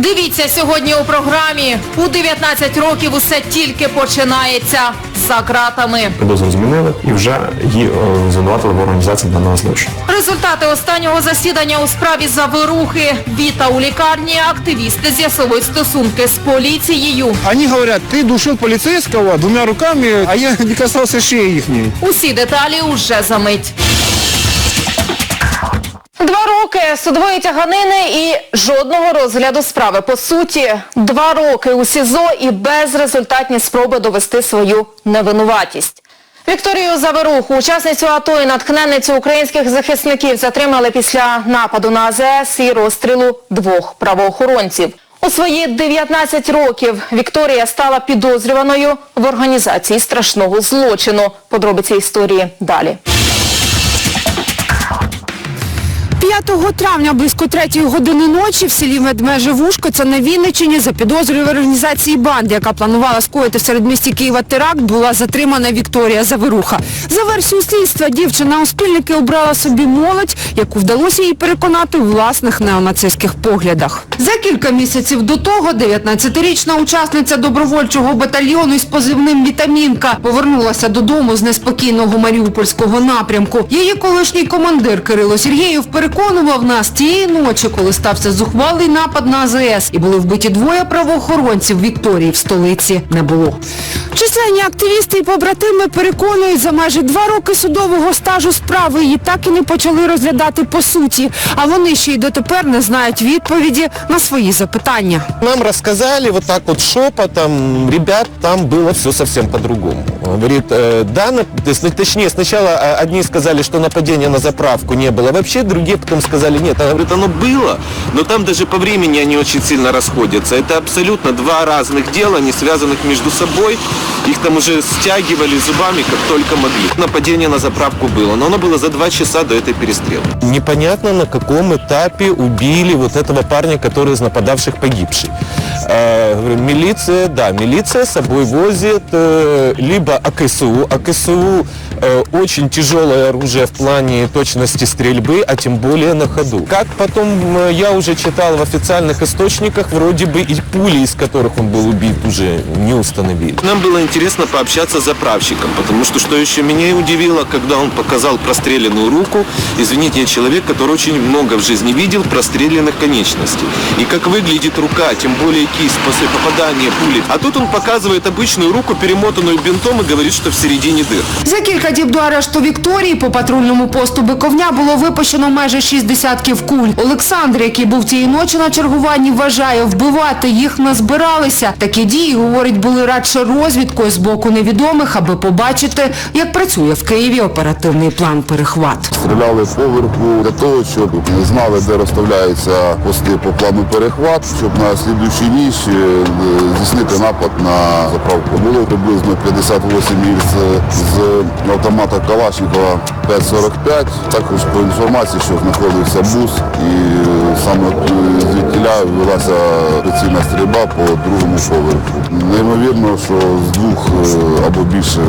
Дивіться сьогодні у програмі. У 19 років усе тільки починається за ґратами. Підозру змінили і вже її е, звинуватили в організації даного злочину. Результати останнього засідання у справі Заворухи. Віта у лікарні. Активісти з'ясовують стосунки з поліцією. Они говорят, ты душил полицейского двумя руками, а я не касался шеи ихней. Усі деталі уже за мить. Два роки судової тяганини і жодного розгляду справи. По суті, два роки у СІЗО і безрезультатні спроби довести свою невинуватість. Вікторію Заверуху, учасницю АТО і натхненницю українських захисників затримали після нападу на АЗС і розстрілу двох правоохоронців. У свої 19 років Вікторія стала підозрюваною в організації страшного злочину. Подробиці історії далі. 5 травня близько 3 години ночі в селі Медмежевушко, це на Вінниччині, за підозрою в організації банди, яка планувала скоїти в середмісті Києва теракт, була затримана Вікторія Заверуха. За версією слідства, дівчина у спільники обрала собі молодь, яку вдалося їй переконати у власних неонацистських поглядах. За кілька місяців до того 19-річна учасниця добровольчого батальйону із позивним «Вітамінка» повернулася додому з неспокійного маріупольського напрямку. Її колишній командир Кирило Сергєєв переконував нас тієї ночі, коли стався зухвалий напад на АЗС і були вбиті двоє правоохоронців Вікторії в столиці не було. Численні активісти і побратими переконують, за майже два роки судового стажу справи її так і не почали розглядати по суті, а вони ще й дотепер не знають відповіді на свої запитання. Нам рассказали вот так вот шепотом, ребят, там было все совсем по-другому. Говорит, э, да, на- то есть, ну, точнее, сначала э, одни сказали, что нападения на заправку не было вообще, другие потом сказали, нет, она говорит, оно было, но там даже по времени они очень сильно расходятся. Это абсолютно два разных дела, не связанных между собой. Их там уже стягивали зубами, как только могли. Нападение на заправку было, но оно было за два часа до этой перестрелки. Непонятно, на каком этапе убили вот этого парня, который из нападавших погибший. Э, говорю, милиция, да, милиция с собой возит э, либо АКСУ. АКСУ э, очень тяжелое оружие в плане точности стрельбы, а тем более на ходу. Как потом я уже читал в официальных источниках, вроде бы и пули, из которых он был убит, уже не установили. Нам было интересно пообщаться с заправщиком, потому что, что еще меня удивило, когда он показал простреленную руку, извините, я человек, который очень много в жизни видел простреленных конечностей. И как выглядит рука, тем более кисть после попадания пули. А тут он показывает обычную руку, перемотанную бинтом, и говорит, что в середине дыр. За кілька діб до арешту Вікторії по патрульному посту Биковня було випущено майже шість десятків куль. Олександр, який був тієї ночі на чергуванні, вважає, вбивати їх не збиралися. Такі дії, говорить, були радше розвідкою з боку невідомих, аби побачити, як працює в Києві оперативний план перехват. Стріляли поверху для того, щоб знали, де розставляються пости по плану перехват, щоб на слідуючій ніч е, здійснити напад на заправку. Було приблизно 58 місць з автомата Калашникова 5.45. Також по інформації, що знаходився бус і е, саме е, звідтіля велася прицільна стрільба по другому поверху. Неймовірно, що з двох або більше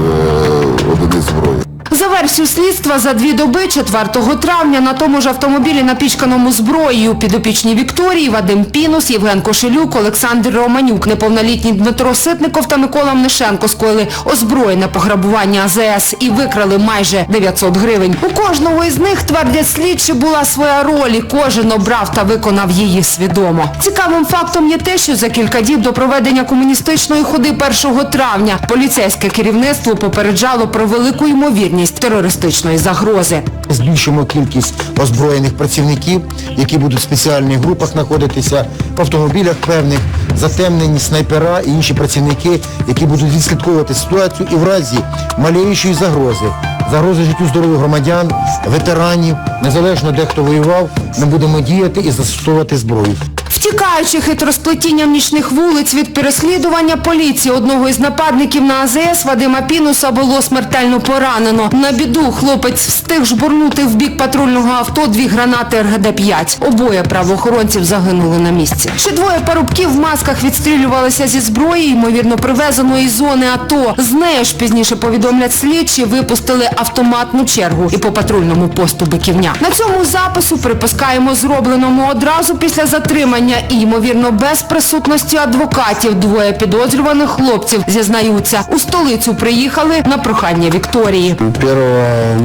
одиниць зброї. За версією слідства, за дві доби 4 травня на тому ж автомобілі напічканому зброєю підопічні Вікторії, Вадим Пінус, Євген Кошелюк, Олександр Романюк, неповнолітній Дмитро Ситников та Микола Мнишенко скоїли озброєне пограбування АЗС і викрали майже 900 гривень. У кожного із них, твердять слідчі, була своя роль і кожен обрав та виконав її свідомо. Цікавим фактом є те, що за кілька діб до проведення комуністичної ходи 1 травня поліцейське керівництво попереджало про велику ймовірність терористичної загрози. Збільшимо кількість озброєних працівників, які будуть в спеціальних групах знаходитися в автомобілях певних, затемнені снайпера і інші працівники, які будуть відслідковувати ситуацію і в разі маліючої загрози, загрози життю здоров'ю громадян, ветеранів, незалежно де хто воював, ми будемо діяти і застосовувати зброю. Втікаючи хитросплетінням нічних вулиць від переслідування поліції одного із нападників на АЗС Вадима Пінуса було смертельно поранено. На біду хлопець встиг жбурнути в бік патрульного авто дві гранати РГД-5. Обоє правоохоронців загинули на місці. Ще двоє парубків в масках відстрілювалися зі зброї, ймовірно привезеної з зони АТО. З нею ж пізніше повідомлять слідчі, випустили автоматну чергу і по патрульному посту Биківня. На цьому запису припускаємо зробленому одразу після затримання травня і, ймовірно, без присутності адвокатів двоє підозрюваних хлопців зізнаються. У столицю приїхали на прохання Вікторії. 1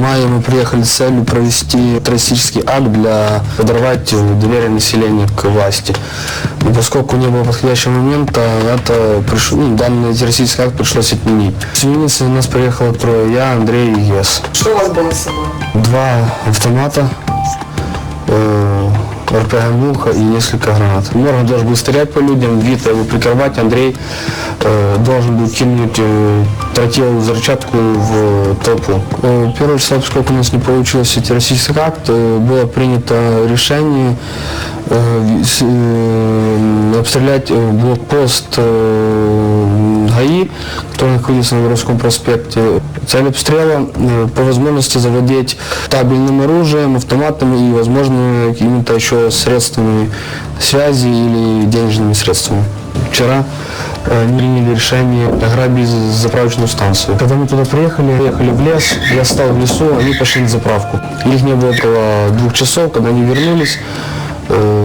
мая мы приехали с целью провести террористический акт для подорвать э, доверие населения к власти. Но поскольку не было подходящего момента, это приш- ну, данный террористический акт пришлось отменить. С Винницы у нас приехало трое, я, Андрей и Ес. Что у вас было с собой? Два автомата, э, РПГ «Муха» и несколько гранат. Морган должен был стрелять по людям, Вита его прикрывать, Андрей э, должен был кинуть э, тротиловую взрывчатку в толпу. Э, первого числа, поскольку у нас не получился террористический акт, э, было принято решение э, с- э, обстрелять э, блокпост э, ГАИ, который находится на Воровском проспекте. Цель обстрела по возможности завладеть табельным оружием, автоматами и, возможно, какими-то еще средствами связи или денежными средствами. Вчера они приняли решение ограбить заправочную станцию. Когда мы туда приехали, приехали в лес, я стал в лесу, они пошли на заправку. Их не было около двух часов, когда они вернулись,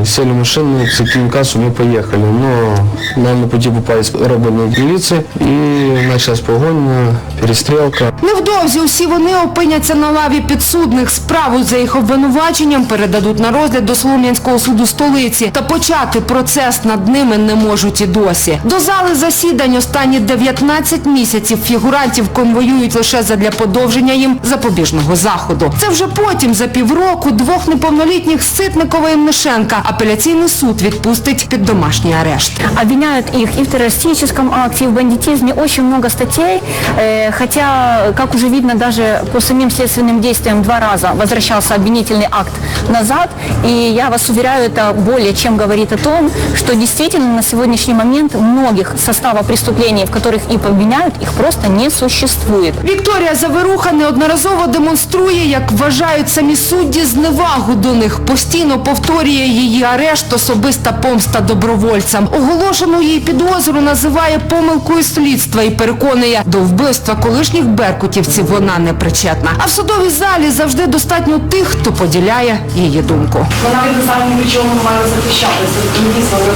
сели в машину, цепили кассу, мы поехали. Но нам на пути попались работники милиции и началась погоня, перестрелка. Невдовзі усі вони опиняться на лаві підсудних. Справу за їх обвинуваченням передадуть на розгляд до Солом'янського суду столиці. Та почати процес над ними не можуть і досі. До зали засідань останні 19 місяців фігурантів конвоюють лише задля подовження їм запобіжного заходу. Це вже потім, за півроку, двох неповнолітніх Ситникова і Мнишенка апеляційний суд відпустить під домашній арешт. Обвиняют их и в террористическом акте, и в бандитизме. Очень много статей. Э, Хотя, как уже видно, даже по самим следственным действиям два раза возвращался обвинительный акт назад. И я вас уверяю, это более чем говорит о том, что действительно на сегодняшний момент многих состава преступлений, в которых их обвиняют, их просто не существует. Вікторія Заверуха неодноразово демонструє, як вважають самі судді, зневагу до них. Постійно повторює її арешт, особиста помста добровольцям. Оголошену її підозру називає помилкою слідства і переконує, до вбивства колишніх беркутівців вона не причетна. А в судовій залі завжди достатньо тих, хто поділяє її думку. Ви навіть не знаєте, від чого ми маємо захищатися. Дійсно не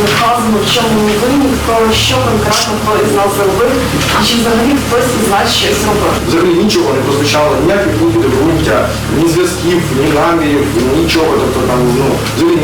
не вказано, в чому ми винні, хто що конкретно хто із нас зробив, і чи взагалі хтось із нас щось робив. Взагалі нічого не прозвучало, ніяких грунтя, ні зв'язків, ні намірів, нічого. Тобто там ну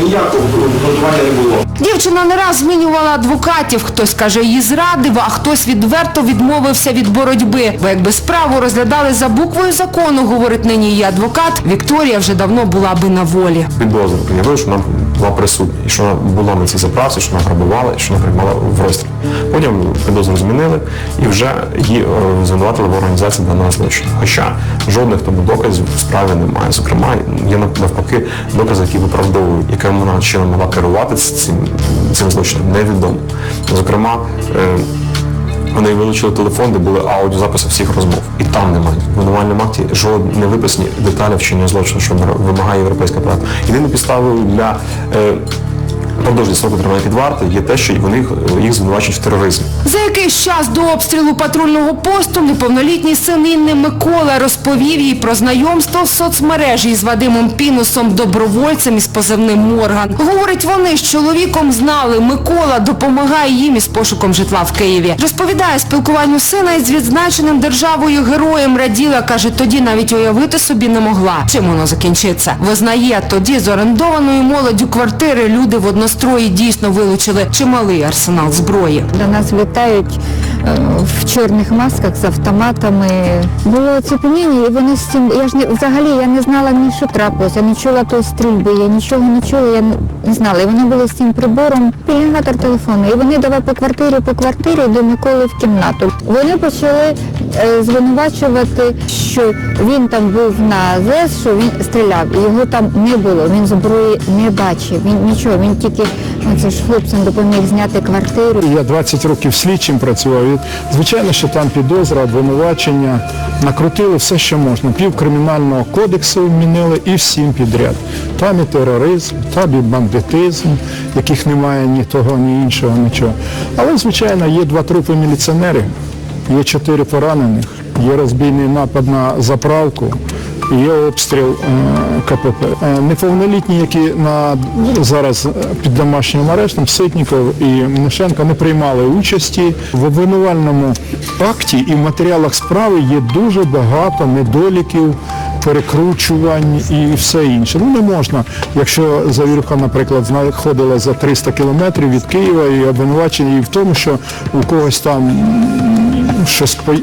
ніякого грунтування не було. Дівчина не раз змінювала адвокатів. Хтось каже, її зрадив, а хтось відверто відмовився від боротьби. Бо якби справу розглядали за буквою закону, говорить нині її адвокат, Вікторія вже давно була би на волі. Підозру прийняли, що вона була присутня, і що була на цій заправці, що вона грабувала, і що вона приймала в розстріл. Потім підозру змінили і вже її е, звинуватили в організації даного злочину. Хоча жодних тому доказів в справі немає. Зокрема, є навпаки докази, які виправдовують, яким вона чином могла керувати цим, цим злочином, невідомо. Зокрема, вони вилучили телефон, де були аудіозаписи всіх розмов. І там немає. В винувальному акті жодні не виписані деталі вчинення злочину, що вимагає європейська правда. Єдину підставою для е, продовження строку тримання під вартою є те, що вони їх, їх звинувачують в тероризмі. За якийсь час до обстрілу патрульного посту неповнолітній син Інни Микола розповів їй про знайомство в соцмережі із Вадимом Пінусом, добровольцем із позивним Морган. Говорить, вони з чоловіком знали, Микола допомагає їм із пошуком житла в Києві. Розповідає спілкуванню сина із відзначеним державою героєм раділа, каже, тоді навіть уявити собі не могла, чим воно закінчиться. Визнає, тоді з орендованої молоддю квартири люди в однострої дійсно вилучили чималий арсенал зброї. До нас влітають е, в чорних масках з автоматами. Було оцепеніння, і вони з цим. Я ж не взагалі я не знала ні що трапилося, я не чула тої стрільби, я нічого не чула, я не- знала. І вони були з цим прибором, пільгатор телефону. І вони давай по квартирі, по квартирі до Миколи в кімнату. Вони почали звинувачувати, що він там був на АЗС, що він стріляв, і його там не було. Він зброї не бачив. Він нічого, він тільки ну, це ж хлопцям допоміг зняти квартиру. Я 20 років слідчим працював. І, звичайно, що там підозра, обвинувачення, накрутили все, що можна. Пів кримінального кодексу вмінили і всім підряд. Там і тероризм, там і бандитизм, яких немає ні того, ні іншого, нічого. Але, звичайно, є два трупи міліціонерів, є чотири поранених, є розбійний напад на заправку. є обстріл е, КПП. Е, Неповнолітні, які на зараз е, під домашнім арештом, Ситніков і Мнишенко не приймали участі в обвинувальному акті і в матеріалах справи є дуже багато недоліків перекручувань і все інше. Ну не можна, якщо завірка, наприклад, знаходила за 300 кілометрів від Києва і обвинувачення її в тому, що у когось там щось е,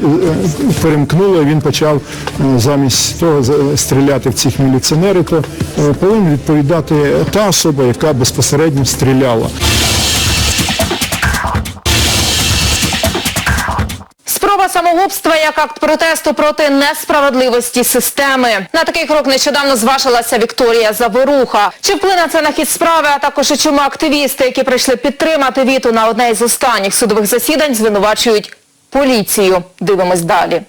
перемкнуло, і він почав е, замість того стріляти в цих міліціонерів, то е, повинна відповідати та особа, яка безпосередньо стріляла. Спроба самогубства як акт протесту проти несправедливості системи. На такий крок нещодавно зважилася Вікторія Заворуха. Чи вплине це на хід справи, а також і чому активісти, які прийшли підтримати Віту на одне із останніх судових засідань, звинувачують поліцію. Дивимось далі.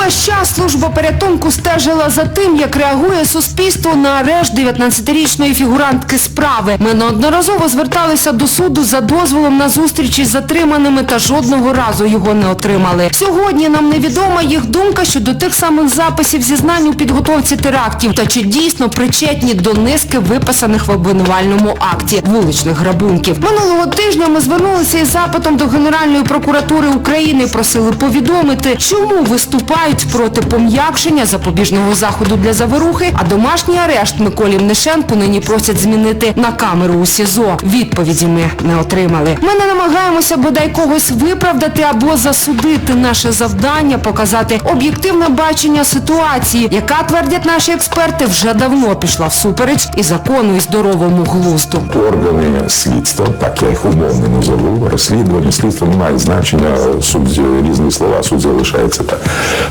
Увесь час служба порятунку стежила за тим, як реагує суспільство на арешт 19-річної фігурантки справи. Ми неодноразово зверталися до суду за дозволом на зустріч із затриманими та жодного разу його не отримали. Сьогодні нам невідома їх думка щодо тих самих записів зізнань у підготовці терактів та чи дійсно причетні до низки виписаних в обвинувальному акті вуличних грабунків. Минулого тижня ми звернулися із запитом до Генеральної прокуратури України, просили повідомити, чому виступають проти пом'якшення запобіжного заходу для заворухи, а домашній арешт Миколі Мнишенку нині просять змінити на камеру у СІЗО. Відповіді ми не отримали. Ми не намагаємося бодай когось виправдати або засудити. Наше завдання показати об'єктивне бачення ситуації, яка, твердять наші експерти, вже давно пішла всупереч і закону, і здоровому глузду. органи слідства, так я їх умовно назову, розслідування, слідство не має значення, суд різні слова, суд залишається так.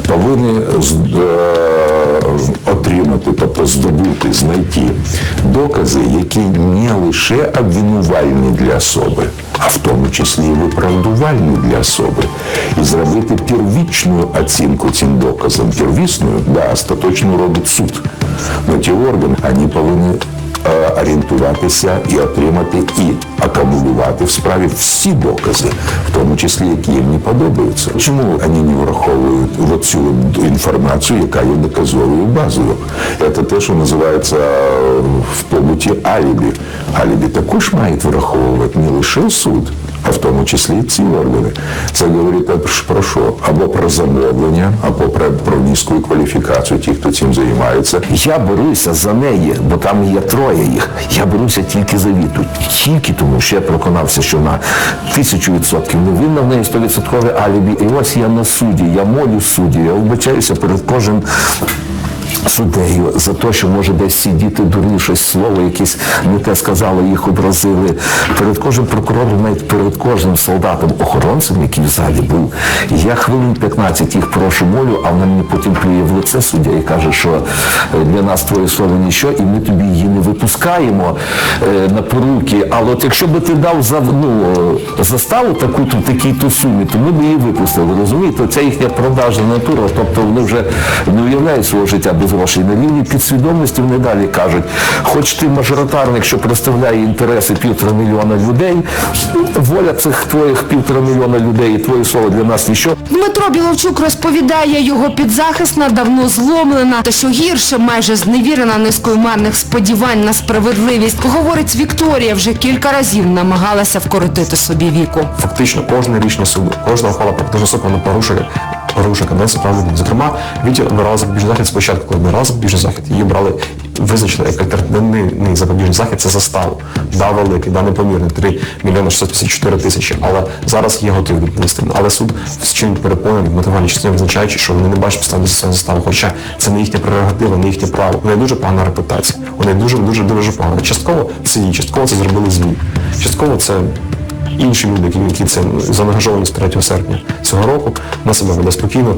Повинні е, отримати, тобто здобути, знайти докази, які не лише обвинувальні для особи, а в тому числі і виправдувальні для особи. І зробити первічну оцінку цим доказам. Первісну, да, остаточну робить суд. Но ті органи, вони повинні орієнтуватися і отримати і акумулювати в справі всі докази, в тому числі які їм не подобаються. Чому вони не враховують цю інформацію, яка є доказовою базою? Це те, що називається е, в побуті алібі. Алібі також мають враховувати не лише суд, а в тому числі і ці органи. Це говорить про що? Або про замовлення, або про, низьку кваліфікацію тих, хто цим займається. Я беруся за неї, бо там є троє їх. Я беруся тільки за Віту. Тільки тому, що я переконався, що вона тисячу відсотків невинна, в неї стовідсоткове алібі. І ось я на суді, я молю судді, я вибачаюся перед кожним суддею за те, що може десь ці діти дурні щось слово, якесь не те сказали, їх образили. Перед кожним прокурором, навіть перед кожним солдатом, охоронцем, який в залі був. Я хвилин 15 їх прошу молю, а вона мені потім плює в лице суддя і каже, що е, для нас твоє слово ніщо, і ми тобі її не випускаємо е, на поруки. Але от якщо би ти дав за, ну, заставу таку то такій то сумі, то ми б її випустили. Розумієте, це їхня продажна натура, тобто вони вже не уявляють свого життя без грошей. На рівні підсвідомості вони далі кажуть, хоч ти мажоритарник, що представляє інтереси півтора мільйона людей, воля цих твоїх півтора мільйона людей і твоє слово для нас ніщо. Дмитро Біловчук розповідає, його підзахисна давно зломлена, та що гірше, майже зневірена низкою марних сподівань на справедливість. Говорить, Вікторія вже кілька разів намагалася вкоротити собі віку. Фактично кожне рішення суду, кожна ухвала практично суду порушує порушує конвенцію прав. Зокрема, Вітю обирали запобіжний захід спочатку, коли обирали запобіжний захід, її брали, визначили як альтернативний запобіжний захід, це заставу. Да, великий, да, непомірний, 3 мільйони 654 тисячі, але зараз є готові відповісти. Але суд з чим переконаний в мотивальній частині, визначаючи, що вони не бачать підстав для цієї застави, хоча це не їхня прерогатива, не їхнє право. У неї дуже погана репутація. У неї дуже, дуже, дуже погана. Частково це її, частково це зробили ЗМІ. Частково це інші люди, які, це заангажовані з 3 серпня цього року, на себе веде спокійно.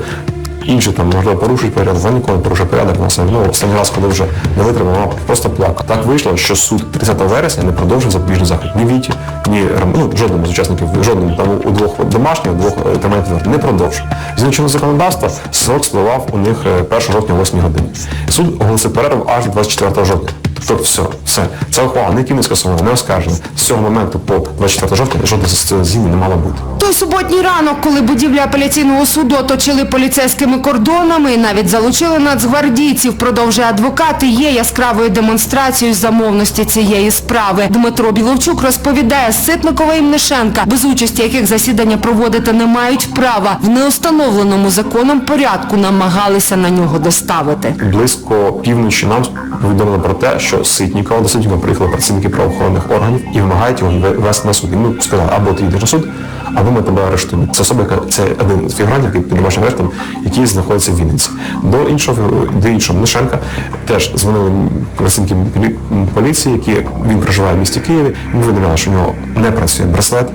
Інші там можливо порушують порядок, вона ніколи не порушує порядок на себе. Ну, останній раз, коли вже не витримав, вона просто плакала. Так вийшло, що суд 30 вересня не продовжив запобіжний захід. Ні Віті, ні ну, жодному з учасників, жодному там у двох домашніх, у двох е, не продовжив. Чинного законодавства, срок спливав у них е, 1 жовтня о 8 годині. Суд оголосив перерву аж 24 жовтня. Тобто все, все. Ця ухвала не скасована, не оскаржена. З цього моменту по 24 жовтня жодних змін не мало бути. Той суботній ранок, коли будівлю апеляційного суду оточили поліцейськими кордонами і навіть залучили нацгвардійців, продовжує адвокат, і є яскравою демонстрацією замовності цієї справи. Дмитро Біловчук розповідає, Ситникова і Мнишенка, без участі яких засідання проводити не мають права, в неустановленому законом порядку намагалися на нього доставити. Близько півночі нам повідомили про те, що Ситнікова до Ситнікова приїхали працівники правоохоронних органів і вимагають його вести на суд. І ми сказали, або ти йдеш на суд, або ми тебе арештуємо. Це особа, яка це один з фігурантів, який під домашнім арештом, який знаходиться в Вінниці. До іншого до іншого Мнишенка теж дзвонили працівники поліції, які він проживає в місті Києві. Ми видавали, що у нього не працює браслет.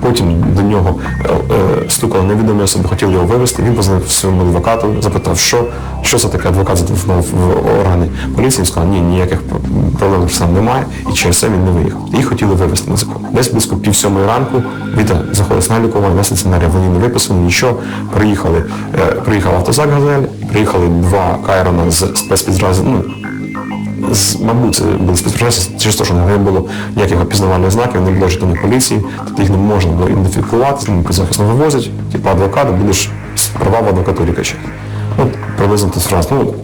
Потім до нього е, е, стукали невідомі особи, хотіли його вивезти. Він позвонив своєму адвокату, запитав, що, що це таке. Адвокат зателефонував в органи поліції, сказав, ні, ніяких проблем сам немає, і через це він не виїхав. Їх хотіли вивезти незаконно. Десь близько пів сьомої ранку Віта заходить на лікування, на стаціонарі, вони не виписані, нічого. Приїхали, е, приїхав автозак Газель, приїхали два Кайрона з спецпідразу, ну, мабуть, це були спецпрацівниці, через те, що не було ніяких опізнавальних знаків, не було жетонів поліції, тобто їх не можна було ідентифікувати, тому підзахисно вивозять, типу адвокат, будеш права в адвокатурі качати. От приблизно тут фраз. Ну,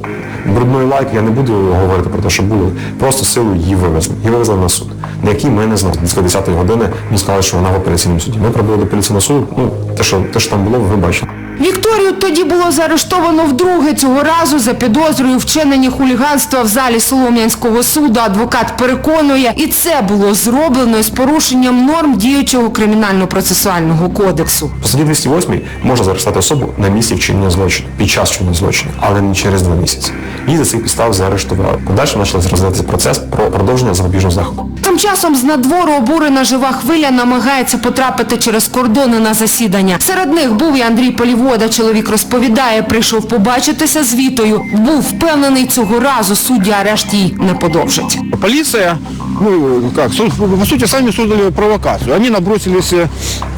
брудної лайки я не буду говорити про те, що було. Просто силу її вивезли. Її вивезли на суд, на який ми не знали. Близько 10 години мені сказали, що вона в апеляційному суді. Ми прибули до апеляційного суду, ну, те, що, те, що там було, ви бачили. Вікторію тоді було заарештовано вдруге цього разу за підозрою вчинені хуліганства в залі Солом'янського суду. Адвокат переконує, і це було зроблено з порушенням норм діючого кримінально-процесуального кодексу. По статті 208 можна заарештувати особу на місці вчинення злочину, під час вчинення злочину, але не через два місяці. Її за цих підстав заарештували. Подальше почався розглядатися процес про продовження запобіжного заходу. Тим часом з надвору обурена жива хвиля намагається потрапити через кордони на засідання. Серед них був і Андрій Полівода. Чоловік розповідає, прийшов побачитися з Вітою. Був впевнений цього разу суддя арешт їй не подовжить. Полиция, ну как, со- по сути, сами создали провокацию. Они набросились э,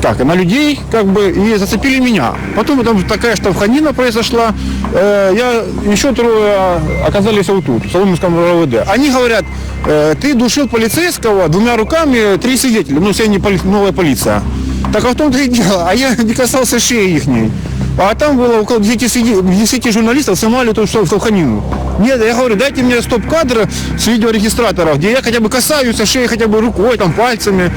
как, на людей, как бы, и зацепили меня. Потом там такая штовханина произошла. Э, я еще трое оказались вот тут, в Соломенском РОВД. Они говорят, э, ты душил полицейского двумя руками, три свидетеля, ну, все они поли- новая полиция. Так а в том-то и дело, а я не касался шеи ихней. А там было около 10, свиде- 10 журналистов, снимали эту штов- штовханину. Нет, я говорю, дайте мне стоп-кадр с видеорегистратора, где я хотя бы касаюсь шеи хотя бы рукой, там, пальцами.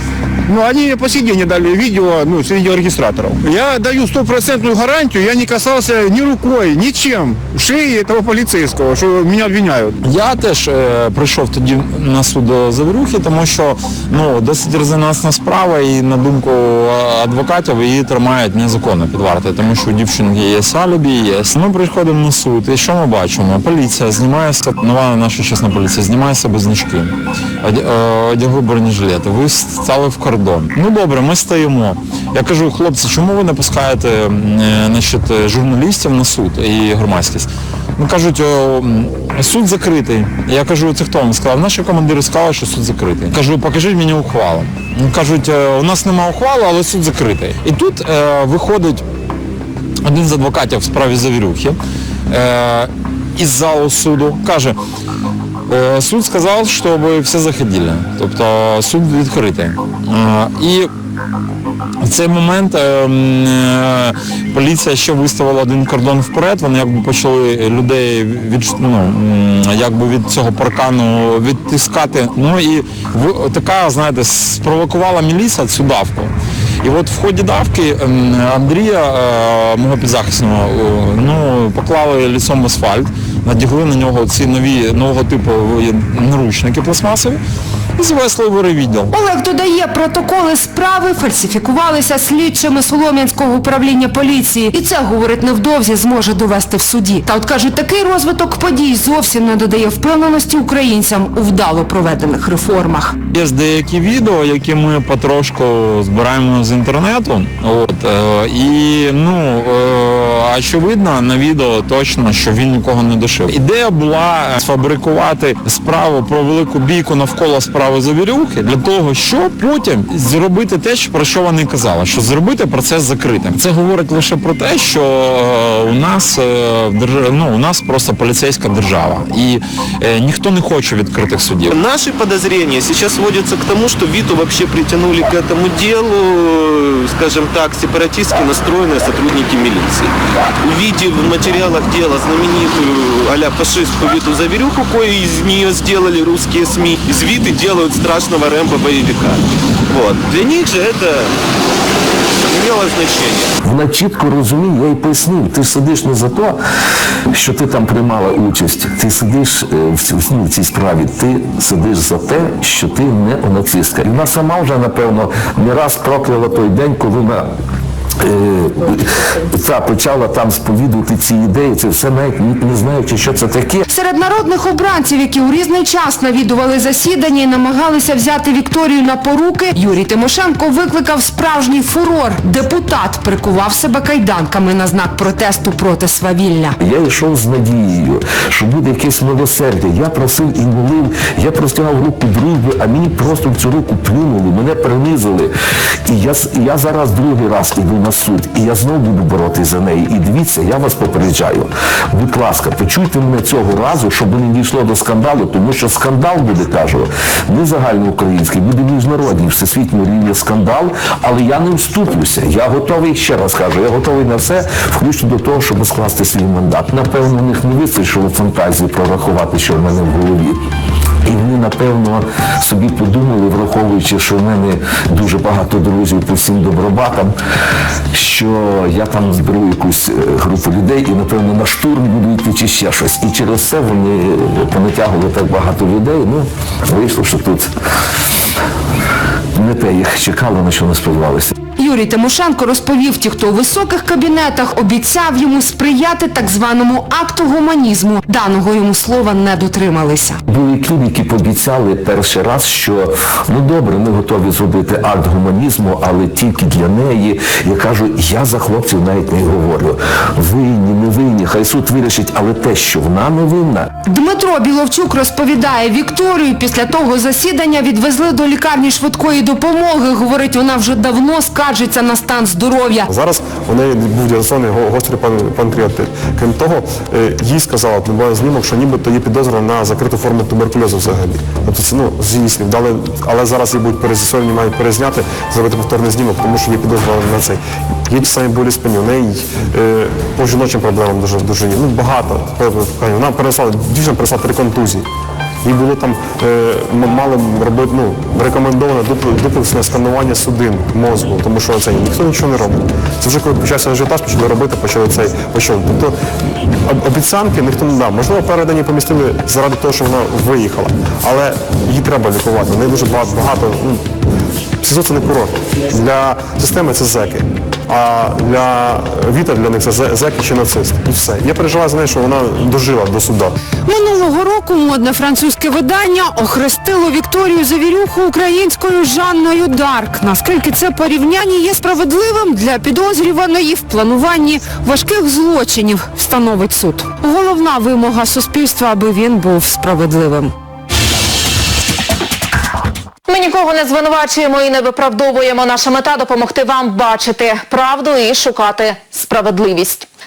Ну, они по сей день дали видео ну, с видеорегистраторов. Я даю стопроцентную гарантию, я не касался ни рукой, ничем шеи этого полицейского, что меня обвиняют. Я теж е, прийшов тоді на суд до Завірюхи, тому що ну, досить резонансна справа і на думку е, адвокатів її тримають незаконно під вартою, тому що у дівчинки є алібі, є. Ми приходимо на суд і що ми бачимо? Поліція знімає з- нова наша чесна поліція, знімає себе значки, Оді- е, одягли бронежилети, ви стали в кордон. Ну добре, ми стоїмо. Я кажу, хлопці, чому ви не пускаєте е, значить, журналістів на суд і громадськість? Ну кажуть, суд закритий. Я кажу, це хто вам сказав? Наші командири сказали, що суд закритий. Кажу, покажіть мені ухвалу. Ну, Кажуть, «Е, у нас немає ухвали, але суд закритий. І тут е, виходить один з адвокатів в справі Завірюхи е, із залу суду, каже, суд сказав, щоб все заходили. Тобто суд відкритий. Е, і в цей момент е, е, поліція ще виставила один кордон вперед, вони якби почали людей від, ну, якби від цього паркану відтискати. Ну і така, знаєте, спровокувала міліція цю давку. І от в ході давки Андрія, е, мого підзахисного, е, ну, поклали лісом в асфальт, надягли на нього ці нові нового типу наручники пластмасові і звезли. Олег додає, протоколи справи фальсифікувалися слідчими Солом'янського управління поліції. І це, говорить, невдовзі зможе довести в суді. Та от кажуть, такий розвиток подій зовсім не додає впевненості українцям у вдало проведених реформах. Є деякі відео, які ми потрошку збираємо з інтернету. От, е, і ну, е, очевидно, на відео точно, що він нікого не душив. Ідея була сфабрикувати справу про велику бійку навколо справи справи Завірюхи для того, щоб потім зробити те, що- про що вони казали, що зробити процес закритим. Це говорить лише про те, що е, у нас е, в держа- ну, у нас просто поліцейська держава, і е, ніхто не хоче відкритих судів. Наши подозрения сейчас сводятся к тому, что Виту вообще притянули к этому делу, э, скажем так, сепаратистски настроенные сотрудники милиции. Увидев в материалах дела знаменитую а-ля фашистку Виту Заверюху, кое из нее сделали русские СМИ, из Виты делают страшного Рэмбо боевика. Вот. Для них же это имело значение. Вона чітко розуміє, я їй пояснив, ти сидиш не за те, що ти там приймала участь, ти сидиш е, ну, в цій справі, ти сидиш за те, що ти не нацистка. І вона сама вже, напевно, не раз прокляла той день, коли вона та, почала там сповідувати ці ідеї, це все навіть не- не знаючи, що це таке. Серед народних обранців, які у різний час навідували засідання і намагалися взяти Вікторію на поруки, Юрій Тимошенко викликав справжній фурор. Депутат прикував себе кайданками на знак протесту проти свавілля. Я йшов з надією, що буде якесь милосердя. Я просив і молив, я простягав руку дружби, а мені просто в цю руку плюнули, мене принизили. І я, я зараз другий раз іду на суд, і я знову буду боротися за неї. І дивіться, я вас попереджаю. Будь ласка, почуйте мене цього разу, щоб не дійшло до скандалу, тому що скандал буде, кажу, не загальноукраїнський, буде міжнародний, всесвітнього рівня скандал, але я не вступлюся. Я готовий, ще раз кажу, я готовий на все, включно до того, щоб скласти свій мандат. Напевно, у них не вистачило фантазії прорахувати, що в мене в голові. І вони, напевно, собі подумали, враховуючи, що в мене дуже багато друзів по всім добробатам, що я там зберу якусь е, групу людей і, напевно, на штурм буду йти чи ще щось. І через це вони е, понатягували так багато людей. Ну, вийшло, що тут не те їх чекало, на що не сподівалися. Юрій Тимошенко розповів, ті, хто у високих кабінетах обіцяв йому сприяти так званому акту гуманізму. Даного йому слова не дотрималися. Були ті, які пообіцяли перший раз, що ну добре, ми готові зробити акт гуманізму, але тільки для неї. Я кажу, я за хлопців навіть не говорю. Винні, не винні, хай суд вирішить, але те, що вона не винна, Дмитро Біловчук розповідає, Вікторію після того засідання відвезли до лікарні швидкої допомоги. Говорить, вона вже давно скаржиться на стан здоров'я. Зараз у неї був діагностований гострий пан- панкреатит. Крім того, е, їй сказала, от була знімок, що нібито є підозра на закриту форму туберкульозу взагалі. Тобто це ну, з. Дали, але зараз її будуть перезасовані, мають перезняти, зробити повторний знімок, тому що є підозра на цей. Є самі болі спині, у неї е, по жіночим проблемам дуже дуже. Ну, багато. Вона перенесла, дівчина перенесла три контузії. Їй було там, е, мали робити, ну, рекомендоване дупл- дуплексне сканування судин мозку, тому що це ніхто нічого не робить. Це вже коли почався ажіотаж, почали робити, почали цей почали. Тобто обіцянки ніхто не дав. Можливо, передані помістили заради того, що вона виїхала. Але її треба лікувати. Неї дуже багато, багато ну, СІЗО це не курорт. Для системи це зеки. А для Віта для них це зеки чи нацист. І все. Я переживаю за неї, що вона дожила до суда. Минулого року модне французьке видання охрестило Вікторію Завірюху українською Жанною Дарк. Наскільки це порівняння є справедливим для підозрюваної в плануванні важких злочинів, встановить суд. Головна вимога суспільства, аби він був справедливим. Ми нікого не звинувачуємо і не виправдовуємо. Наша мета допомогти вам бачити правду і шукати справедливість.